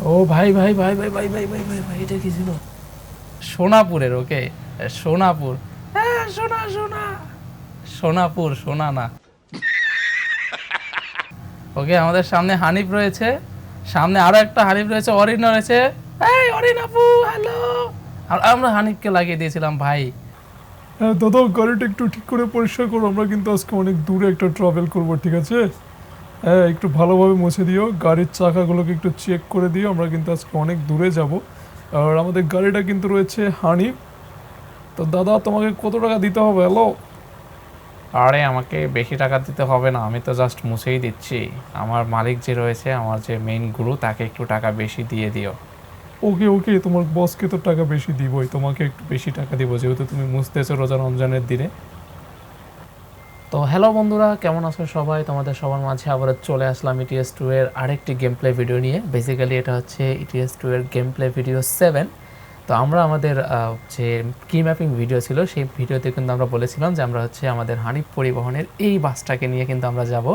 ও ভাই ভাই ভাই ভাই ভাই ভাই ভাই ভাই ভাই এটা কি ছিল? সোনাপুরের ওকে? সোনাপুর। হ্যাঁ সোনা সোনা। সোনাপুর সোনা না ওকে আমাদের সামনে হানিফ রয়েছে। সামনে আরও একটা হানিফ রয়েছে অরিন রয়েছে। এই অরিন আপু হ্যালো আমরা হানিফকে লাগিয়ে দিয়েছিলাম ভাই। হ্যাঁ দাদা গাড়িটা একটু ঠিক করে পরিষ্কার করো আমরা কিন্তু আজকে অনেক দূরে একটা ট্রাভেল করব ঠিক আছে? হ্যাঁ একটু ভালোভাবে মুছে দিও। গাড়ির চাকাগুলোকে একটু চেক করে দিও। আমরা কিন্তু আজকে অনেক দূরে যাব। আর আমাদের গাড়িটা কিন্তু রয়েছে হানি। তো দাদা তোমাকে কত টাকা দিতে হবে? হ্যালো আরে আমাকে বেশি টাকা দিতে হবে না। আমি তো জাস্ট মুছেই দিচ্ছি। আমার মালিক যে রয়েছে আমার যে মেইন গুরু তাকে একটু টাকা বেশি দিয়ে দিও। ওকে ওকে তোমার বসকে তো টাকা বেশি দিবই। তোমাকে একটু বেশি টাকা দিব যেহেতু তুমি মুছতেছো রোজা রমজানের দিনে। তো হ্যালো বন্ধুরা, কেমন আছো সবাই? তোমাদের সবার মাঝে আবার চলে আসলাম E ইটিএস টু এর আরেকটি গেম প্লে ভিডিও নিয়ে। বেসিক্যালি এটা হচ্ছে E ইটিএস টু এর গেম প্লে ভিডিও সেভেন তো আমরা আমাদের যে কি ম্যাপিং ভিডিও ছিল, সেই ভিডিওতে কিন্তু আমরা বলেছিলাম যে আমরা হচ্ছে আমাদের হানিফ পরিবহনের এই বাসটাকে নিয়ে কিন্তু আমরা যাব।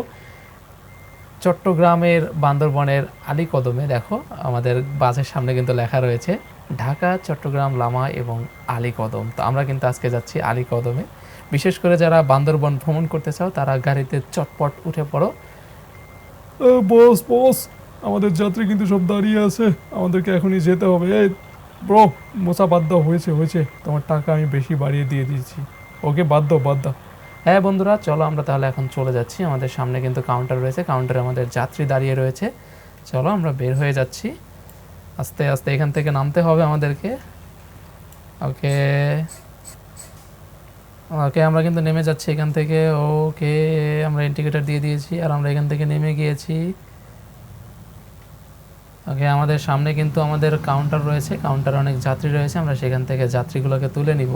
চট্টগ্রামের বান্দরবনের আলীকদমে, দেখো, আমাদের বাসের সামনে কিন্তু লেখা রয়েছে ঢাকা চট্টগ্রাম লামা এবং আলীকদম। তো আমরা কিন্তু আজকে যাচ্ছি আলীকদমে। বিশেষ করে যারা বান্দরবন ভ্রমণ করতে চাও তারা গাড়িতে চটপট উঠে পড়ো। বস বস আমাদের যাত্রী কিন্তু সব দাঁড়িয়ে আছে। আমাদেরকে এখনই যেতে হবে। এই ব্রো বাদ দাও হয়েছে হয়েছে। তোমার টাকা আমি বেশি বাড়িয়ে দিয়ে দিয়েছি। ওকে বাদ দাও বাদ দাও। হ্যাঁ বন্ধুরা চলো আমরা তাহলে এখন চলে যাচ্ছি। আমাদের সামনে কিন্তু কাউন্টার রয়েছে। কাউন্টারে আমাদের যাত্রী দাঁড়িয়ে রয়েছে। চলো আমরা বের হয়ে যাচ্ছি। আস্তে আস্তে এখান থেকে নামতে হবে আমাদেরকে। ওকে। ওকে, আমরা কিন্তু নেমে যাচ্ছি এখান থেকে। ওকে, আমরা ইন্ডিকেটার দিয়ে দিয়েছি আর আমরা এখান থেকে নেমে গিয়েছি। ওকে, আমাদের সামনে কিন্তু আমাদের কাউন্টার রয়েছে। কাউন্টারে অনেক যাত্রী রয়েছে। আমরা সেখান থেকে যাত্রীগুলোকে তুলে নিব।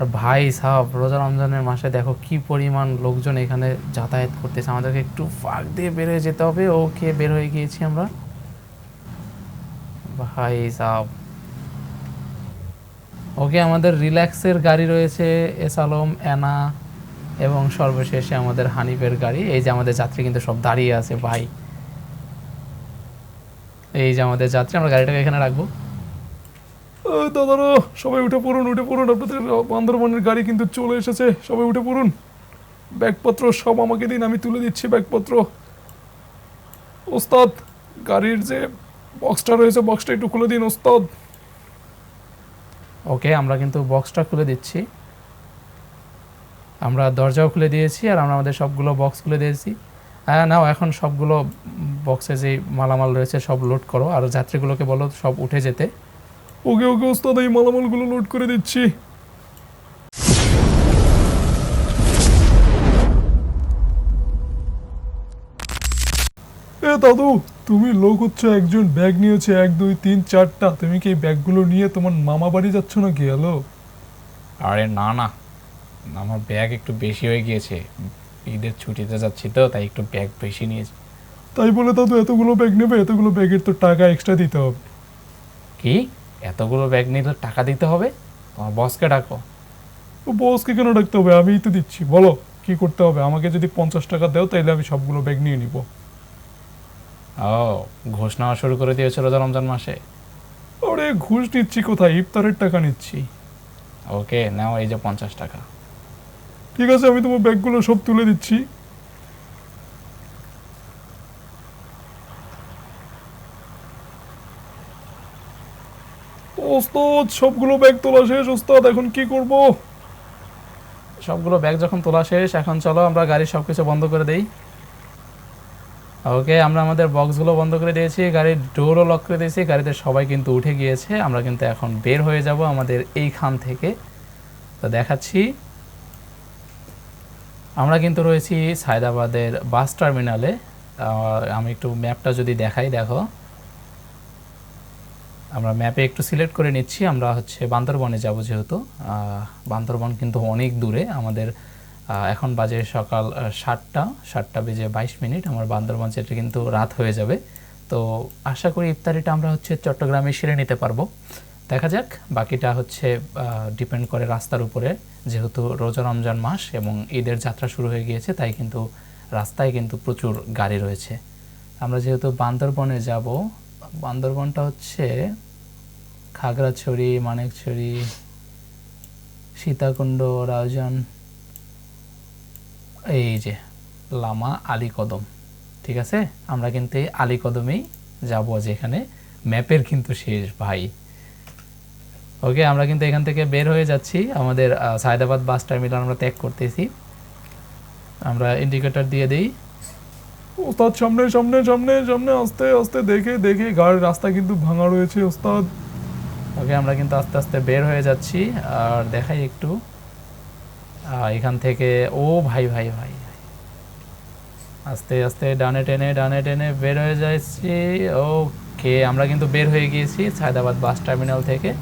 আর ভাই সাহেব, রোজা রমজানের মাসে দেখো কি পরিমাণ লোকজন এখানে যাতায়াত করতেছে। আমাদেরকে একটু ফাঁক দিয়ে বের হয়ে যেতে হবে। ওকে, বের হয়ে গিয়েছি আমরা। ভাই সাহেব ওকে আমাদের রিল্যাক্সের গাড়ি রয়েছে এস আলম, অ্যানা এবং সর্বশেষে আমাদের হানিফের গাড়ি। এই যে আমাদের যাত্রী কিন্তু সব দাঁড়িয়ে আছে, ভাই। এই যে আমাদের যাত্রী, আমরা গাড়িটাকে এখানে রাখব। দাদারা, সবাই উঠে পড়ুন উঠে পড়ুন। আপনাদের বান্দরবনের গাড়ি কিন্তু চলে এসেছে। সবাই উঠে পড়ুন। ব্যাগপত্র সব আমাকে দিন, আমি তুলে দিচ্ছি ব্যাগপত্র। ওস্তাদ, গাড়ির যে বক্সটা রয়েছে বক্সটা একটু খুলে দিন ওস্তাদ। ওকে আমরা কিন্তু বক্সটা খুলে দিচ্ছি। আমরা দরজাও খুলে দিয়েছি আর আমরা আমাদের সবগুলো বক্স খুলে দিয়েছি। হ্যাঁ নাও এখন সবগুলো বক্সে যে মালামাল রয়েছে সব লোড করো। আর যাত্রীগুলোকে বলো সব উঠে যেতে। ওকে ওকে ওস্তাদ এই মালামালগুলো লোড করে দিচ্ছি। এ দাদু তুমি লোক হচ্ছে একজন ব্যাগ নিয়েছে এক দুই তিন চারটা। তুমি কি এই ব্যাগগুলো নিয়ে তোমার মামা বাড়ি যাচ্ছ নাকি? হ্যালো? আরে না না। আমার ব্যাগ একটু বেশি হয়ে গিয়েছে। ঈদের ছুটিতে যাচ্ছি তো তাই একটু ব্যাগ বেশি নিয়েছি। তাই বলে তো এতগুলো ব্যাগ নেবে এতগুলো ব্যাগের তো টাকা এক্সট্রা দিতে হবে। কি? এতগুলো ব্যাগ নিলে টাকা দিতে হবে? তোমার বসকে ডাকো। ও বসকে কেন ডাকতে হবে? আমিই তো দিচ্ছি। বলো কি করতে হবে? আমাকে যদি পঞ্চাশ টাকা দাও তাহলে আমি সবগুলো ব্যাগ নিয়ে নিব। ও ঘোষ নেওয়া শুরু করে রমজান মাসে। আরে ঘুষ নিচ্ছি কোথায়? ইফতারের টাকা নিচ্ছি। ওকে নাও এই যে পঞ্চাশ টাকা। ঠিক আছে আমি তোমার ব্যাগগুলো সব তুলে দিচ্ছি। ওস্তাদ সবগুলো ব্যাগ তোলা শেষ ওস্তাদ এখন কি করব? সবগুলো ব্যাগ যখন তোলা শেষ এখন চলো আমরা গাড়ির সব কিছু বন্ধ করে দেই। ওকে, আমরা আমাদের বক্সগুলো বন্ধ করে দিয়েছি, গাড়ির ডোরও লক করে দিয়েছি, গাড়িতে সবাই কিন্তু উঠে গিয়েছে, আমরা কিন্তু এখন বের হয়ে যাব আমাদের এইখান থেকে। তো দেখাচ্ছি। আমরা কিন্তু রয়েছি সায়দাবাদের বাস টার্মিনালে। আমি একটু ম্যাপটা যদি দেখাই, দেখো। আমরা ম্যাপে একটু সিলেক্ট করে নিচ্ছি, আমরা হচ্ছে বান্দরবনে যাব যেহেতু। বান্দরবন কিন্তু অনেক দূরে আমাদের এখন বাজে সকাল সাতটা সাতটা বেজে বাইশ মিনিট। আমার বান্দরবন যেটা কিন্তু রাত হয়ে যাবে। তো আশা করি ইফতারিটা আমরা হচ্ছে চট্টগ্রামে সেরে নিতে পারব। দেখা যাক, বাকিটা হচ্ছে ডিপেন্ড করে রাস্তার উপরে। যেহেতু রোজা রমজান মাস এবং ঈদের যাত্রা শুরু হয়ে গিয়েছে, তাই কিন্তু রাস্তায় কিন্তু প্রচুর গাড়ি রয়েছে। আমরা যেহেতু বান্দরবনে যাব, বান্দরবনটা হচ্ছে খাগড়াছড়ি, মানিকছড়ি, সীতাকুণ্ড, রাউজান এই যে লামা আলীকদম ঠিক আছে? আমরা কিন্তু এই আলীকদমেই যাব যেখানে ম্যাপের কিন্তু শেষ ভাই। ওকে আমরা কিন্তু এখান থেকে বের হয়ে যাচ্ছি। আমাদের সায়দাবাদ বাস টার্মিনাল আমরা ত্যাগ করতেছি। আমরা ইন্ডিকেটর দিয়ে দিই। ওস্তাদ সামনে সামনে সামনে সামনে আস্তে আস্তে দেখে দেখে গাড়ির রাস্তা কিন্তু ভাঙা রয়েছে ওস্তাদ। ওকে আমরা কিন্তু আস্তে আস্তে বের হয়ে যাচ্ছি। আর দেখাই একটু। এখান থেকে, ও ভাই ভাই ভাই। আস্তে আস্তে, ডানে টেনে ডানে টেনে বের হয়ে যাচ্ছি। ওকে, আমরা কিন্তু বের হয়ে গিয়েছি সায়দাবাদ বাস টার্মিনাল থেকে।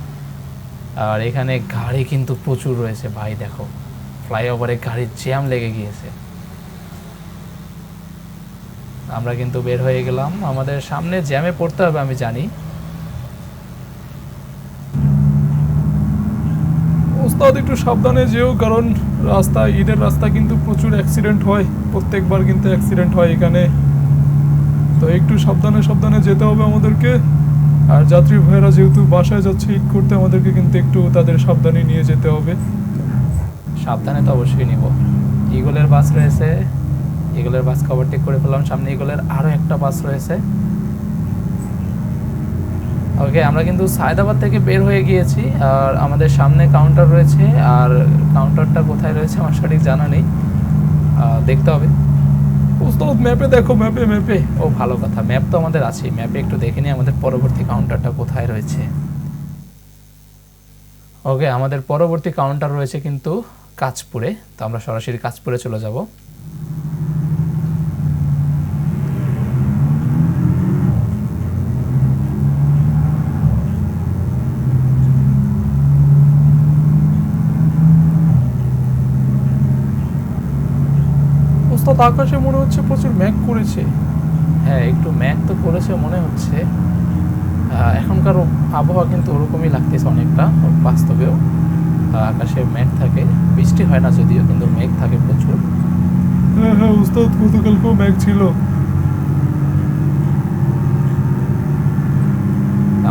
আর এখানে গাড়ি কিন্তু প্রচুর রয়েছে ভাই, দেখো। ফ্লাইওভারে গাড়ির জ্যাম লেগে গিয়েছে। আমরা কিন্তু বের হয়ে গেলাম। আমাদের সামনে জ্যামে পড়তে হবে, আমি জানি। ওস্তাদ একটু সাবধানে যেও, কারণ রাস্তা, ঈদের রাস্তা কিন্তু প্রচুর অ্যাক্সিডেন্ট হয়, প্রত্যেকবার কিন্তু অ্যাক্সিডেন্ট হয় এখানে। তো একটু সাবধানে সাবধানে যেতে হবে আমাদেরকে। আর যাত্রী ভাইয়েরা যেহেতু বাসায় যাচ্ছে, ঈদ করতে আমাদেরকে কিন্তু একটু তাদের সাবধানে নিয়ে যেতে হবে। সাবধানে তো অবশ্যই নিব। ইগলের বাস রয়েছে ইগলের বাস কভারটেক করে ফেললাম। সামনে ইগলের আরও একটা বাস রয়েছে। ওকে আমরা কিন্তু সায়দাবাদ থেকে বের হয়ে গিয়েছি আর আমাদের সামনে কাউন্টার রয়েছে আর কাউন্টারটা কোথায় রয়েছে আমার সঠিক জানা নেই। দেখতে হবে। ওস্তাদ ম্যাপে দেখো ম্যাপে ম্যাপে ও ভালো কথা। ম্যাপ তো আমাদের আছে ম্যাপে একটু দেখে নিই আমাদের পরবর্তী কাউন্টারটা কোথায় রয়েছে। ওকে আমাদের পরবর্তী কাউন্টার রয়েছে কিন্তু কাঁচপুরে। তো আমরা সরাসরি কাঁচপুরে চলে যাব ওস্তাদ আকাশে মনে হচ্ছে প্রচুর ম্যাক করেছে। হ্যাঁ একটু ম্যাক তো করেছে মনে হচ্ছে। এখনকার আবহাওয়া কিন্তু ওরকমই লাগতেছে অনেকটা বাস্তবেও। আকাশে মেঘ থাকে বৃষ্টি হয় না যদিও কিন্তু মেঘ থাকে প্রচুর। হ্যাঁ হ্যাঁ ওস্তাদ গতকালকেও ম্যাক ছিল।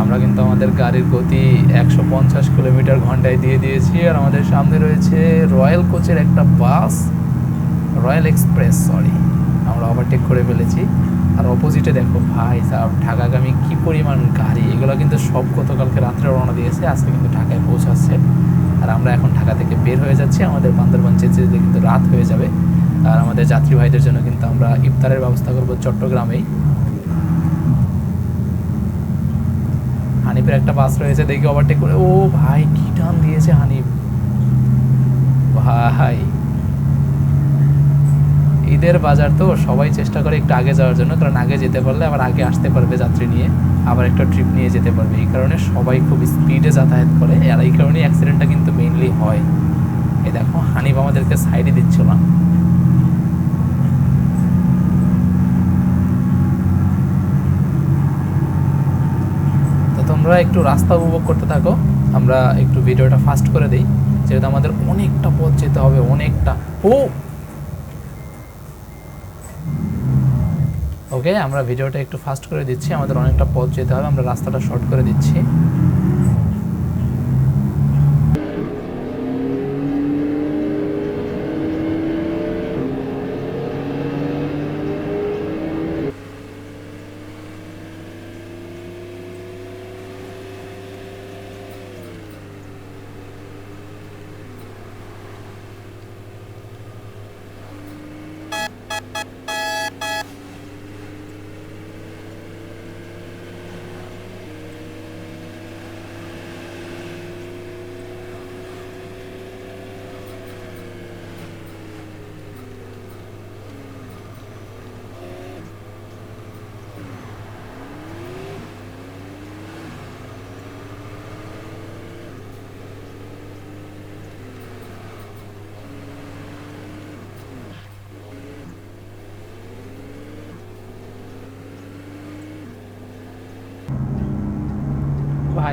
আমরা কিন্তু আমাদের গাড়ির গতি একশো পঞ্চাশ কিলোমিটার ঘন্টায় দিয়ে দিয়েছি আর আমাদের সামনে রয়েছে রয়্যাল কোচের একটা বাস। রয়্যাল এক্সপ্রেস সরি আমরা ওভারটেক করে ফেলেছি। আর অপোজিটে দেখো, ভাই সাহেব ঢাকাগামী কী পরিমাণ গাড়ি। এগুলো কিন্তু সব গতকালকে রাত্রে রওনা দিয়েছে, আজকে কিন্তু ঢাকায় পৌঁছাচ্ছে। আর আমরা এখন ঢাকা থেকে বের হয়ে যাচ্ছি। আমাদের বান্দরবান যেতে যেতে কিন্তু রাত হয়ে যাবে। আর আমাদের যাত্রী ভাইদের জন্য কিন্তু আমরা ইফতারের ব্যবস্থা করব চট্টগ্রামেই। হানিফের একটা বাস রয়েছে, দেখি ওভারটেক করে। ও ভাই, কি টান দিয়েছে হানিফ। ভাই ঈদের বাজার তো সবাই চেষ্টা করে একটু আগে যাওয়ার জন্য, কারণ আগে যেতে পারলে আবার আগে আসতে পারবে যাত্রী নিয়ে, আবার একটা ট্রিপ নিয়ে যেতে পারবে। এই কারণে সবাই খুব স্পিডে যাতায়াত করে, আর এই কারণেই অ্যাক্সিডেন্টটা কিন্তু মেইনলি হয়। এই দেখো, হানিফ আমাদেরকে সাইডে দিচ্ছিল না। তোমরা একটু রাস্তা উপভোগ করতে থাকো, আমরা একটু ভিডিওটা ফাস্ট করে দিই, যেহেতু আমাদের অনেকটা পথ যেতে হবে, অনেকটা। ও ওকে আমরা ভিডিওটা একটু ফাস্ট করে দিচ্ছি, আমাদের অনেকটা পথ যেতে হবে, আমরা রাস্তাটা শর্ট করে দিচ্ছি।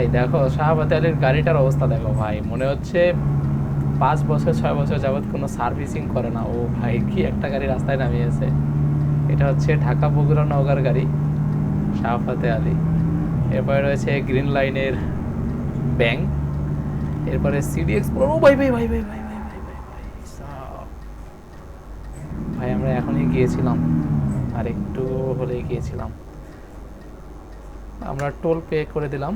ভাই, দেখো শাহাবাতে আলীর গাড়িটার অবস্থা দেখো ভাই। মনে হচ্ছে পাঁচ বছর, ছয় বছর যাবৎ কোনো সার্ভিসিং করে না। ও ভাই, কি একটা গাড়ি রাস্তায় নামিয়েছে। এটা হচ্ছে ঢাকা বগুড়া নওগাঁর গাড়ি, শাহফাতে আলী। এরপরে রয়েছে গ্রিন লাইনের ব্যাং এরপরে সিডিএক্স ও ভাই ভাই ভাই ভাই ভাই ভাই ভাই ভাই ভাই। ভাই, আমরা এখনই গিয়েছিলাম আর একটু হলেই গিয়েছিলাম। আমরা টোল পে করে দিলাম।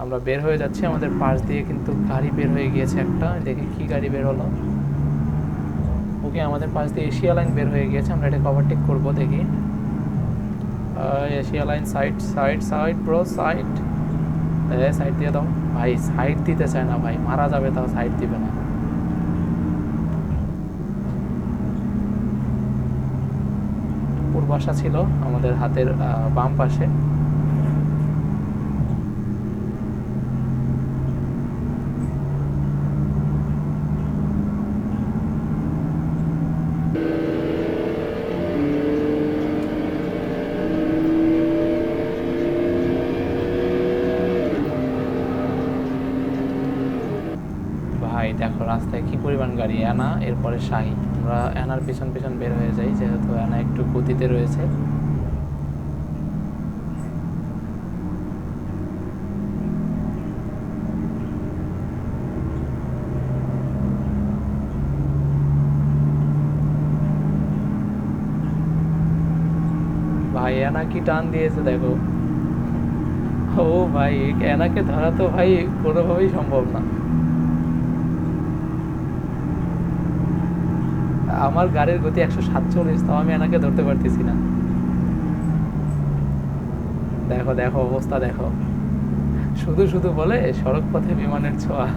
আমরা বের হয়ে যাচ্ছি, আমাদের পাশ দিয়ে কিন্তু গাড়ি বের হয়ে গিয়েছে একটা। দেখি কি গাড়ি বের হলো। ওকে, আমাদের পাশ দিয়ে এশিয়া লাইন বের হয়ে গিয়েছে, আমরা এটাকে ওভারটেক করব, দেখি। Asia line side side side bro side side দিয়ে দাও। ভাই সাইড দিতে চায় না ভাই, মারা যাবে তাও সাইড দিবে না। পূর্বাশা ছিল আমাদের হাতের বাম পাশে ভাই দেখো রাস্তায় কি পরিমাণ অ্যানা এরপরে শাহি আমরা অ্যানার পিছন পিছন বের হয়ে যাই, যেহেতু অ্যানা একটু গতিতে রয়েছে। ভাই, অ্যানা কি টান দিয়েছে, দেখো। ও ভাই, অ্যানাকে ধরা তো ভাই কোনোভাবেই সম্ভব না। আমার গাড়ির গতি একশো সাতচল্লিশ, তাও আমি এনাকে ধরতে পারতেছি না। দেখো দেখো, অবস্থা দেখো। শুধু শুধু বলে সড়ক পথে বিমানের ছোঁয়া।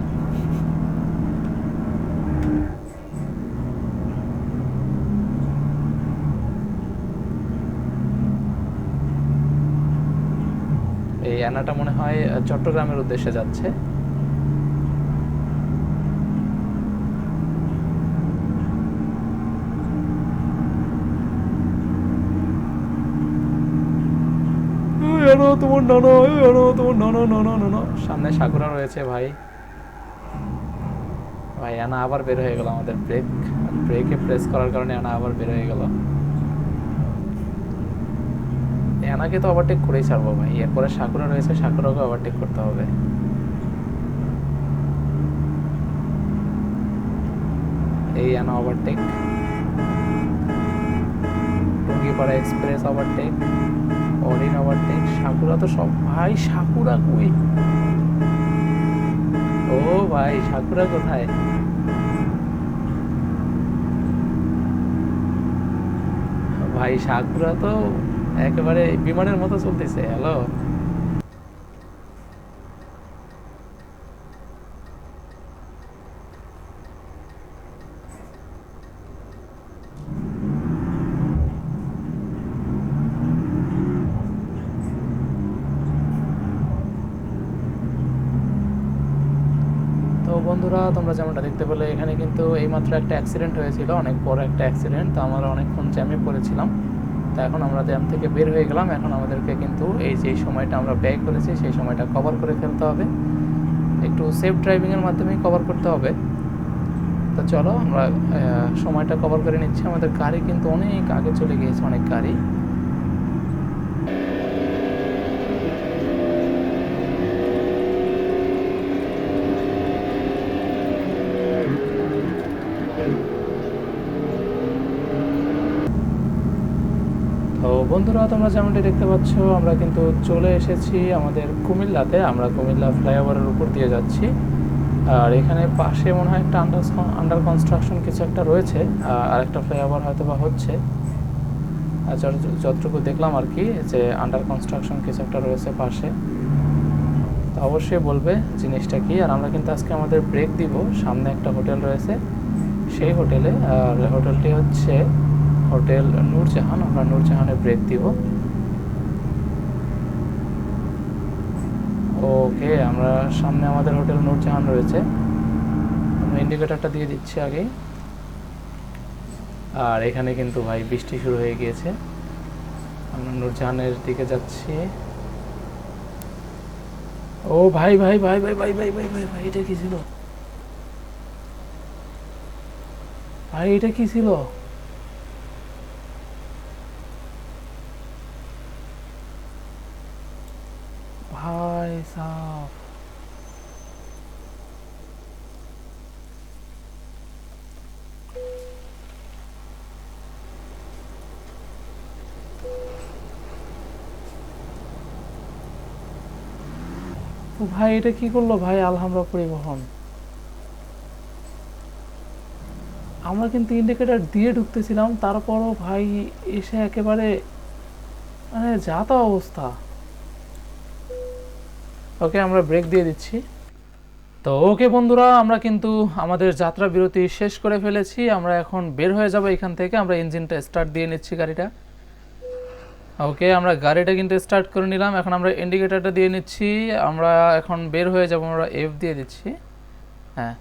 এই অ্যানাটা মনে হয়, চট্টগ্রামের উদ্দেশ্যে যাচ্ছে এনো তোমার এনো তোমার সামনে সাকুরা রয়েছে ভাই। ভাই, আনা আবার বের হয়ে গেল আমাদের ব্রেক ব্রেকে প্রেস করার কারণে আনা আবার বের হয়ে গেল। এনাকে তো ওভারটেক করেই ছাড়বো ভাই। এরপরে সাকুরা রয়েছে সাকুরাকে ওভারটেক করতে হবে। এই আনা overtake Tungipara express overtake Arin দেখ, সাকুরা তো সব, ভাই সাকুরা কই? ও ভাই, সাকুরা কোথায়? ভাই, সাকুরা তো একেবারে বিমানের মতো চলতেছে হ্যালো তো বন্ধুরা, তোমরা যেমনটা দেখতে পেলে, এখানে কিন্তু এইমাত্র একটা অ্যাক্সিডেন্ট হয়েছিল, অনেক বড় একটা অ্যাক্সিডেন্ট তো আমরা অনেকক্ষণ জ্যামে পড়েছিলাম। তো এখন আমরা জ্যাম থেকে বের হয়ে গেলাম। এখন আমাদেরকে কিন্তু এই যে সময়টা আমরা ব্যয় করেছি, সেই সময়টা কভার করে ফেলতে হবে। একটু সেফ ড্রাইভিংয়ের মাধ্যমেই কভার করতে হবে। তো চলো আমরা সময়টা কভার করে নিচ্ছি। আমাদের গাড়ি কিন্তু অনেক আগে চলে গিয়েছে, অনেক গাড়ি তো বন্ধুরা, তোমরা যেমনটি দেখতে পাচ্ছ, আমরা কিন্তু চলে এসেছি আমাদের কুমিল্লাতে। আমরা কুমিল্লা ফ্লাইওভারের উপর দিয়ে যাচ্ছি। আর এখানে পাশে মনে হয় একটা আন্ডার আন্ডার কনস্ট্রাকশন কিছু একটা রয়েছে। আর একটা ফ্লাইওভার হয়তো বা হচ্ছে যত- যতটুকু দেখলাম আর কি, যে আন্ডার কনস্ট্রাকশন কিছু একটা রয়েছে পাশে। তো অবশ্যই বলবে জিনিসটা কি। আর আমরা কিন্তু আজকে আমাদের ব্রেক দিব। সামনে একটা হোটেল রয়েছে। সেই হোটেলে, আর হোটেলটি হচ্ছে হোটেল নূরজাহান আমরা নূরজাহানে ব্রেক দিব। ওকে আমরা সামনে আমাদের হোটেল নূরজাহান রয়েছে। আমরা ইন্ডিকেটারটা দিয়ে দিচ্ছি আগে আর এখানে কিন্তু ভাই বৃষ্টি শুরু হয়ে গিয়েছে। আমরা নূরজাহানের দিকে যাচ্ছি। ও ভাই ভাই ভাই ভাই ভাই ভাই ভাই ভাই ভাই, এটা কি ছিল? ভাই, এটা কি ছিল সাহ তো ভাই, এটা কি করল? ভাই, আলহামরা পরিবহন। আমরা কিন্তু ইন্ডিকেটার দিয়ে ঢুকতেছিলাম, তারপরও ভাই এসে একেবারে মানে যা তা অবস্থা। ওকে, আমরা ব্রেক দিয়ে দিচ্ছি। তো ওকে বন্ধুরা, আমরা কিন্তু আমাদের যাত্রা বিরতি শেষ করে ফেলেছি। আমরা এখন বের হয়ে যাব এখান থেকে। আমরা ইঞ্জিনটা স্টার্ট দিয়ে নিচ্ছি গাড়িটা। ওকে আমরা গাড়িটা কিন্তু স্টার্ট করে নিলাম। এখন আমরা ইন্ডিকেটারটা দিয়ে নিচ্ছি। আমরা এখন বের হয়ে যাব, আমরা এফ দিয়ে দিচ্ছি। হ্যাঁ।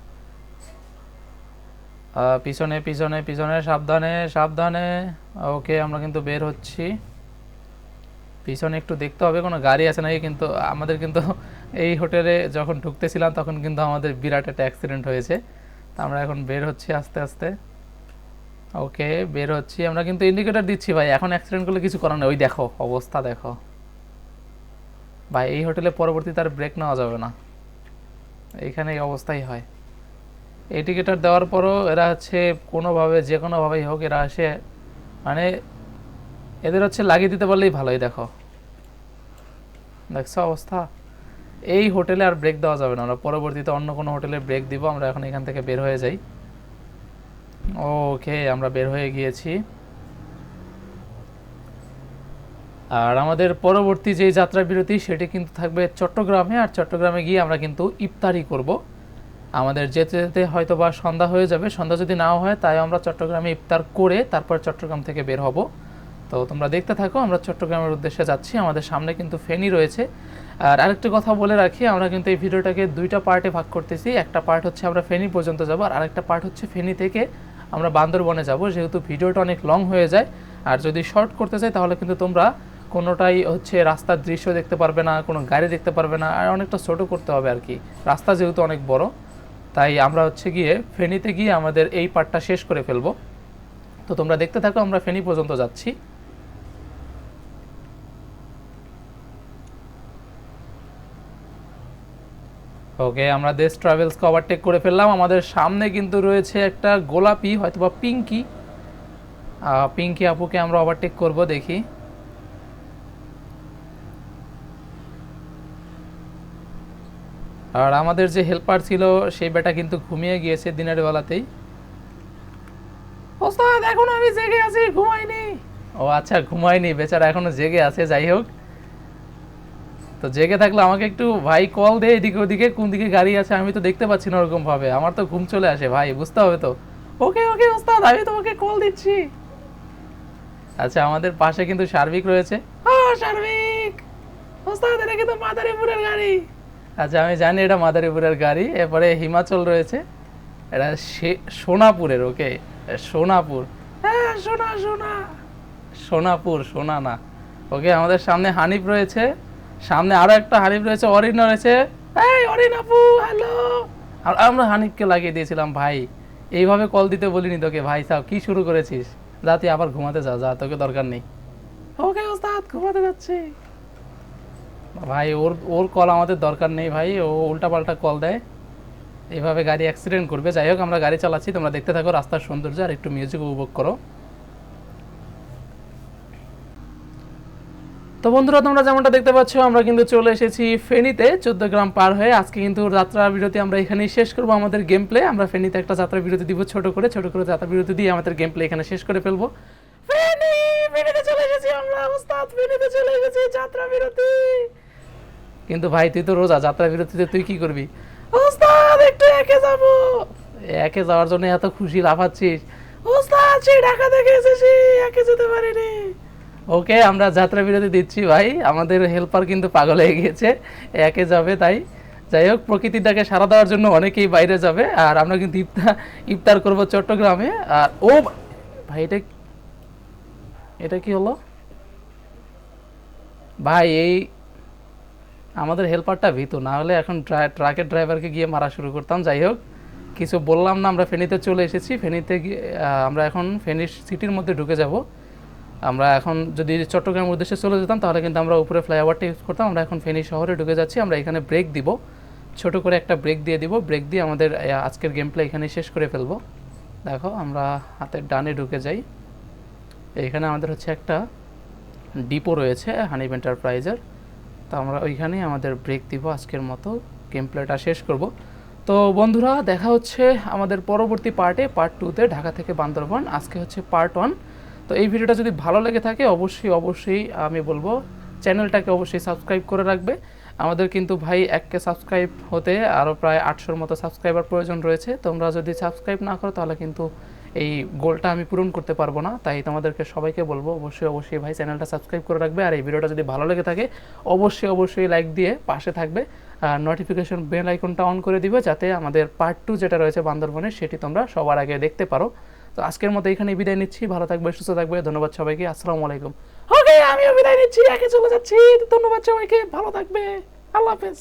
পিছনে পিছনে পিছনে, সাবধানে সাবধানে। ওকে আমরা কিন্তু বের হচ্ছি। পিছনে একটু দেখতে হবে, কোনো গাড়ি আছে নাকি? কিন্তু আমাদের কিন্তু এই হোটেলে যখন ঢুকতেছিলাম, তখন কিন্তু আমাদের বিরাট একটা অ্যাক্সিডেন্ট হয়েছে। তো আমরা এখন বের হচ্ছি আস্তে আস্তে। ওকে বের হচ্ছি আমরা কিন্তু ইন্ডিকেটর দিচ্ছি ভাই, এখন অ্যাক্সিডেন্ট করলে কিছু করার নেই। ওই দেখো, অবস্থা দেখো। ভাই, এই হোটেলে পরবর্তীতে আর ব্রেক নেওয়া যাবে না। এইখানে এই অবস্থাই হয়। ইন্ডিকেটর দেওয়ার পরও এরা হচ্ছে কোনোভাবে, যে কোনোভাবেই হোক, এরা আসে। মানে এদের হচ্ছে লাগিয়ে দিতে পারলেই ভালোই, দেখো। দেখছ অবস্থা? এই হোটেলে আর ব্রেক দেওয়া যাবে না। আমরা পরবর্তীতে অন্য কোনো হোটেলে ব্রেক দিব। আমরা এখন এখান থেকে বের হয়ে যাই। ওকে, আমরা বের হয়ে গিয়েছি। আর আমাদের পরবর্তী যে যাত্রা বিরতি সেটি কিন্তু থাকবে চট্টগ্রামে। আর চট্টগ্রামে গিয়ে আমরা কিন্তু ইফতারি করব। আমাদের যেতে যেতে হয়তো বা সন্ধ্যা হয়ে যাবে। সন্ধ্যা যদি নাও হয়, তাই আমরা চট্টগ্রামে ইফতার করে তারপর চট্টগ্রাম থেকে বের হব। তো তোমরা দেখতে থাকো, আমরা চট্টগ্রামের উদ্দেশ্যে যাচ্ছি। আমাদের সামনে কিন্তু ফেনী রয়েছে। আর আরেকটা কথা বলে রাখি, আমরা কিন্তু এই ভিডিওটাকে দুইটা পার্টে ভাগ করতেছি। একটা পার্ট হচ্ছে আমরা ফেনী পর্যন্ত যাব, আর আরেকটা পার্ট হচ্ছে ফেনী থেকে আমরা বান্দরবনে যাব, যেহেতু ভিডিওটা অনেক লং হয়ে যায়। আর যদি শর্ট করতে চাই, তাহলে কিন্তু তোমরা কোনোটাই হচ্ছে রাস্তার দৃশ্য দেখতে পারবে না, কোনো গাড়ি দেখতে পারবে না, আর অনেকটা ছোটো করতে হবে আর কি। রাস্তা যেহেতু অনেক বড়, তাই আমরা হচ্ছে গিয়ে ফেনীতে গিয়ে আমাদের এই পার্টটা শেষ করে ফেলব। তো তোমরা দেখতে থাকো, আমরা ফেনী পর্যন্ত যাচ্ছি। ওকে, আমরা দেশ ট্রাভেলসকে ওভারটেক করে ফেললাম। আমাদের সামনে কিন্তু রয়েছে একটা গোলাপি, হয়তোবা পিঙ্কি। পিঙ্কি আপুকে আমরা ওভারটেক করব, দেখি। আর আমাদের যে হেল্পার ছিল, সেই বেটা কিন্তু ঘুমিয়ে গিয়েছে দিনের বেলাতেই। ওস্তাদ, এখন আমি জেগে আছি, ঘুমাইনি। ও আচ্ছা ঘুমাইনি বেচারা এখনও জেগে আছে, যাই হোক। তো জেগে থাকলে আমাকে একটু ভাই কল দে এদিকে ওদিকে, কোন দিকে গাড়ি আছে আমি তো দেখতে পাচ্ছি না ওরকম ভাবে আমার তো ঘুম চলে আসে ভাই, বুঝতে হবে তো। ওকে ওকে ওস্তাদ, আমি তোমাকে কল দিচ্ছি। আচ্ছা আমাদের পাশে কিন্তু সার্বিক রয়েছে। সার্বিক! ওস্তাদ, এটা কিন্তু মাদারীপুরের গাড়ি। আচ্ছা আমি জানি এটা মাদারীপুরের গাড়ি। এরপরে হিমাচল রয়েছে। এটা সোনাপুরের, ওকে? সোনাপুর। হ্যাঁ সোনা সোনা। সোনাপুর, সোনা না। ওকে, আমাদের সামনে হানিফ রয়েছে। সামনে আরও একটা হানিফ রয়েছে, অরিন রয়েছে। এই, অরিন আপু হ্যালো আমরা হানিফকে লাগিয়ে দিয়েছিলাম, ভাই। এইভাবে কল দিতে বলিনি তোকে, ভাই সাহেব কি শুরু করেছিস? যা, তুই আবার ঘুমাতে যা যা, তোকে দরকার নেই। ওকে, ওস্তাদ, ঘুমাতে যাচ্ছে। ভাই, ওর ওর কল আমাদের দরকার নেই, ভাই। ও উল্টাপাল্টা কল দেয়। এইভাবে গাড়ি অ্যাক্সিডেন্ট করবে। যাই হোক, আমরা গাড়ি চালাচ্ছি, তোমরা দেখতে থাকো, রাস্তার সৌন্দর্য, আর একটু মিউজিক উপভোগ করো। তো বন্ধুরা, তোমরা যেমনটা দেখতে পাচ্ছ, আমরা কিন্তু চলে এসেছি ফেনীতে, চোদ্দ গ্রাম পার হয়ে। আজকে কিন্তু যাত্রা বিরতি আমরা এখানেই শেষ করব আমাদের গেম প্লে আমরা ফেনীতে একটা যাত্রা বিরতি দিব ছোট করে ছোট করে যাত্রা বিরতি দিয়ে আমাদের গেম প্লে এখানে শেষ করে ফেলব। ফেনী! চলে আমরা চলে কিন্তু ভাই, তুই তো রোজা যাত্রা বিরতিতে তুই কি করবি? একটু একে যাব। একে যাওয়ার জন্য এত খুশি, লাফাচ্ছিস। ওস্তাদ, সেই ঢাকা থেকে এসেছি, একে যেতে পারিনি। ওকে, আমরা যাত্রা বিরতি দিচ্ছি ভাই। আমাদের হেল্পার কিন্তু পাগল হয়ে গিয়েছে একে যাবে তাই। যাই হোক প্রকৃতিটাকে সারা দেওয়ার জন্য অনেকেই বাইরে যাবে, আর আমরা কিন্তু ইফতার ইফতার করব চট্টগ্রামে। আর ও ভাই, এটা এটা কি হলো? ভাই, এই আমাদের হেল্পারটা ভীতু, না হলে এখন ট্রাকের ড্রাইভারকে গিয়ে মারা শুরু করতাম। যাই হোক, কিছু বললাম না, আমরা ফেনীতে চলে এসেছি। ফেনীতে আমরা এখন ফেনী সিটির মধ্যে ঢুকে যাব। আমরা এখন যদি চট্টগ্রামের উদ্দেশ্যে চলে যেতাম, তাহলে কিন্তু আমরা উপরে ফ্লাইওভারটা ইউজ করতাম। আমরা এখন ফেনী শহরে ঢুকে যাচ্ছি। আমরা এখানে ব্রেক দিব। ছোট করে একটা ব্রেক দিয়ে দিব। ব্রেক দিয়ে আমাদের আজকের গেম প্লে এখানে শেষ করে ফেলব। দেখো, আমরা হাতের ডানে ঢুকে যাই। এখানে আমাদের হচ্ছে একটা ডিপো রয়েছে হানিব এন্টারপ্রাইজের তো আমরা ওইখানেই আমাদের ব্রেক দিব আজকের মতো। গেম প্লেটা শেষ করব। তো বন্ধুরা, দেখা হচ্ছে আমাদের পরবর্তী পার্টে পার্ট টুতে ঢাকা থেকে বান্দরবান। আজকে হচ্ছে পার্ট ওয়ান তো এই ভিডিওটা যদি ভালো লেগে থাকে, অবশ্যই অবশ্যই আমি বলব, চ্যানেলটাকে অবশ্যই সাবস্ক্রাইব করে রাখবে। আমাদের কিন্তু ভাই এককে সাবস্ক্রাইব হতে আরও প্রায় আটশোর মতো সাবস্ক্রাইবার প্রয়োজন রয়েছে। তোমরা যদি সাবস্ক্রাইব না করো, তাহলে কিন্তু এই গোলটা আমি পূরণ করতে পারব না। তাই তোমাদেরকে সবাইকে বলব, অবশ্যই অবশ্যই ভাই চ্যানেলটা সাবস্ক্রাইব করে রাখবে। আর এই ভিডিওটা যদি ভালো লেগে থাকে, অবশ্যই অবশ্যই লাইক দিয়ে পাশে থাকবে। আর নোটিফিকেশন বেল আইকনটা অন করে দিবে, যাতে আমাদের পার্ট টু যেটা রয়েছে বান্দরবনে, সেটি তোমরা সবার আগে দেখতে পারো। তো আজকের মতো এখানে বিদায় নিচ্ছি। ভালো থাকবে, সুস্থ থাকবে। ধন্যবাদ সবাইকে। আসসালামু আলাইকুম। ওকে, আমিও বিদায় নিচ্ছি। একে চলে যাচ্ছি। ধন্যবাদ সবাইকে। ভালো থাকবে। আল্লাহ হাফেজ।